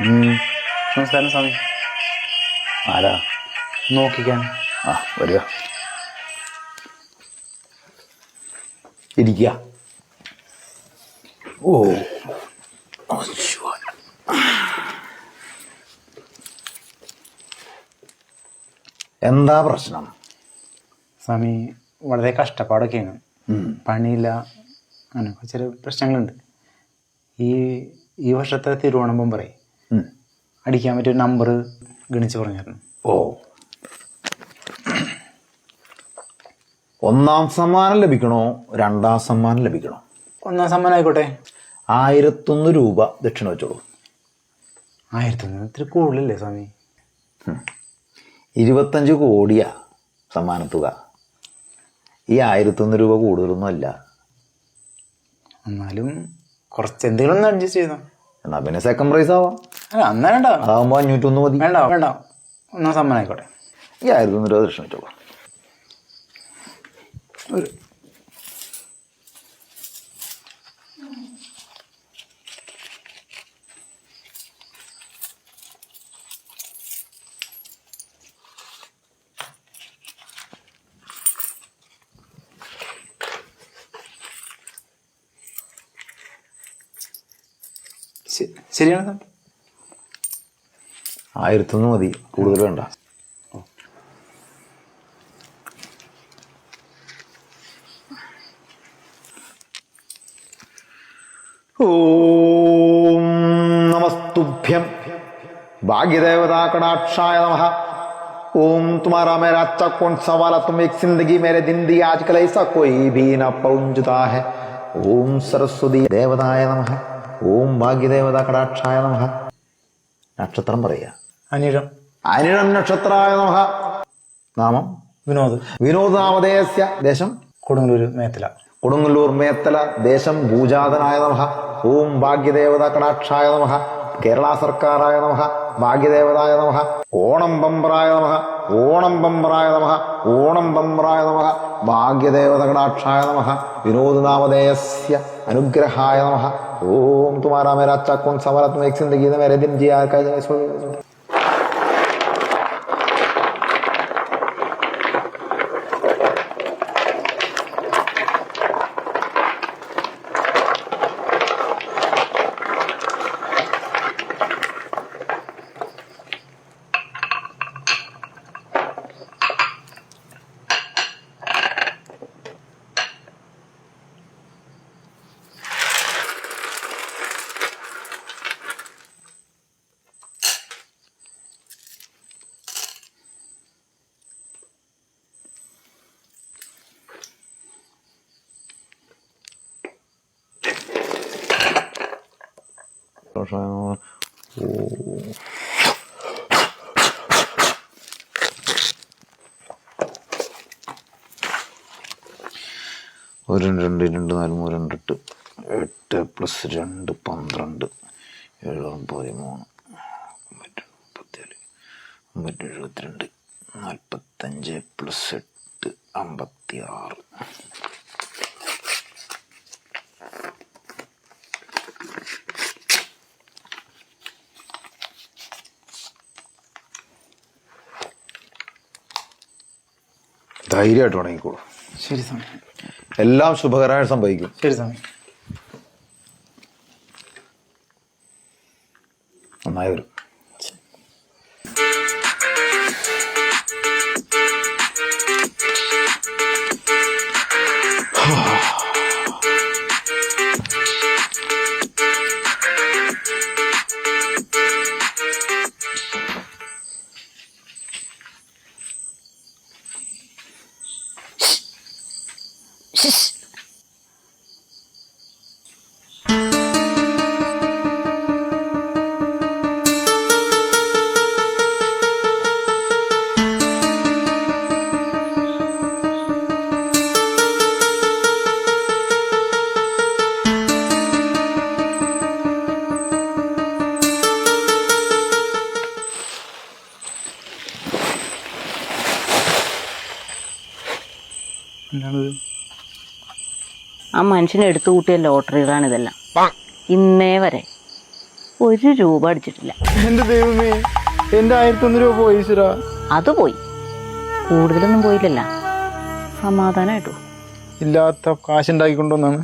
നമസ്കാരം സ്വാമി. ആരാ? നോക്കിക്കാൻ. ആ വരിക. ഇരിക്കുക. ഓ. എന്താ പ്രശ്നം? സ്വാമി വളരെ കഷ്ടപ്പാടൊക്കെയാണ്. പണിയില്ല. അങ്ങനെ ചില പ്രശ്നങ്ങളുണ്ട്. ഈ ഈ വർഷത്തെ തിരുവോണം പറയും. അടിക്കാൻ പറ്റിയ നമ്പർ ഗണിച്ച് പറഞ്ഞായിരുന്നു ഓ. ഒന്നാം സമ്മാനം ലഭിക്കണോ? രണ്ടാം സമ്മാനം ലഭിക്കണോ? ഒന്നാം സമ്മാനം ആയിക്കോട്ടെ. ആയിരത്തൊന്ന് രൂപ ദക്ഷിണ വെച്ചോളൂ. ആയിരത്തൊന്ന് ഇത്തിരി കൂടുതലല്ലേ സ്വാമി? ഇരുപത്തഞ്ച് കോടിയാ സമ്മാനത്തുക. ഈ ആയിരത്തൊന്ന് രൂപ കൂടുതലൊന്നും അല്ല. എന്നാലും കുറച്ച് എന്തെങ്കിലും ഒന്ന് അഡ്ജസ്റ്റ് ചെയ്തോ എന്നാ പിന്നെ സെക്കൻഡ് പ്രൈസ് ആവാം. വേണ്ട അഞ്ഞൂറ്റൊന്ന് മതി. വേണ്ട വേണ്ട. രൂപ ദക്ഷിണ വെച്ചോളൂ ഒരു. ശരിയാണ്. സ്വാമി ആയിരത്തൊന്ന് മതി. കൂടുതൽ വേണ്ട. ഓം നമസ്തുഭ്യം. ഭാഗ്യദേവതാ കടാക്ഷായ നമ. ओम तुम्हारा मेरा अच्छा कौन सवाल तुम एक जिंदगी मेरे दिन दी आजकल ऐसा कोई भी ना पहुंचता है ओम सरस्वती ദേവതായ നമ. ഓം ഭാഗ്യദേവത കടാക്ഷായ നമ. നക്ഷത്രം പറയുക. അനിഴം. അനിഴം നക്ഷത്രായ നമഃ. നാമം? വിനോദ്. വിനോദ് നാമധേയസ്യ ദേശം? കൊടുങ്ങല്ലൂർ മേത്തല. കൊടുങ്ങല്ലൂർ മേത്തല ദേശം ഭൂജാതനായ നമഃ. ഓം ഭാഗ്യദേവത കടാക്ഷായ നമഃ. കേരള സർക്കാരായ നമഃ. ഭാഗ്യദേവതായ നമഃ. ഓണം പമ്പറായ നമഃ. ഓണം പമ്പറായ നമഃ. ഓണം പമ്പറായ നമഃ. ഭാഗ്യദേവത കടാക്ഷായ നമഃ. വിനോദ് നാമധേയസ്യ അനുഗ്രഹായ നമഃ. ഓം തുമാരാ മേരാ അച്ഛാ കോൺ സവാല തും ഏക് സിന്ദഗി ഓ ഒരു രണ്ട് രണ്ട് നാല് മൂന്ന് രണ്ട് എട്ട്. പ്ലസ് രണ്ട് പന്ത്രണ്ട്. ഏഴ് പതിമൂന്ന് മൂന്ന്. അമ്പത്തി എഴുപത്തിരണ്ട് നാൽപ്പത്തഞ്ച് പ്ലസ് എട്ട് അമ്പത്തി ആറ് ധൈര്യമായിട്ട് ഉണങ്ങിക്കോളൂ. ശരി സ്വാമി. എല്ലാം ശുഭകരമായി സംഭവിക്കും. ശരി സ്വാമി. നന്നായി വരും. എന്താണത് ആ മനുഷ്യനെ എടുത്തു കൂട്ടിയ ലോട്ടറികളാണ് ഇതെല്ലാം. ഇന്നേ വരെ ഒരു രൂപ അടിച്ചിട്ടില്ല. എന്റെ ദൈവമേ എന്റെ ആയിരത്തൊന്ന് രൂപ പോയി അത് പോയി. കൂടുതലൊന്നും പോയില്ലല്ല. സമാധാനായിട്ടു? ഇല്ലാത്ത കാശുണ്ടാക്കിക്കൊണ്ടുവന്നാണ്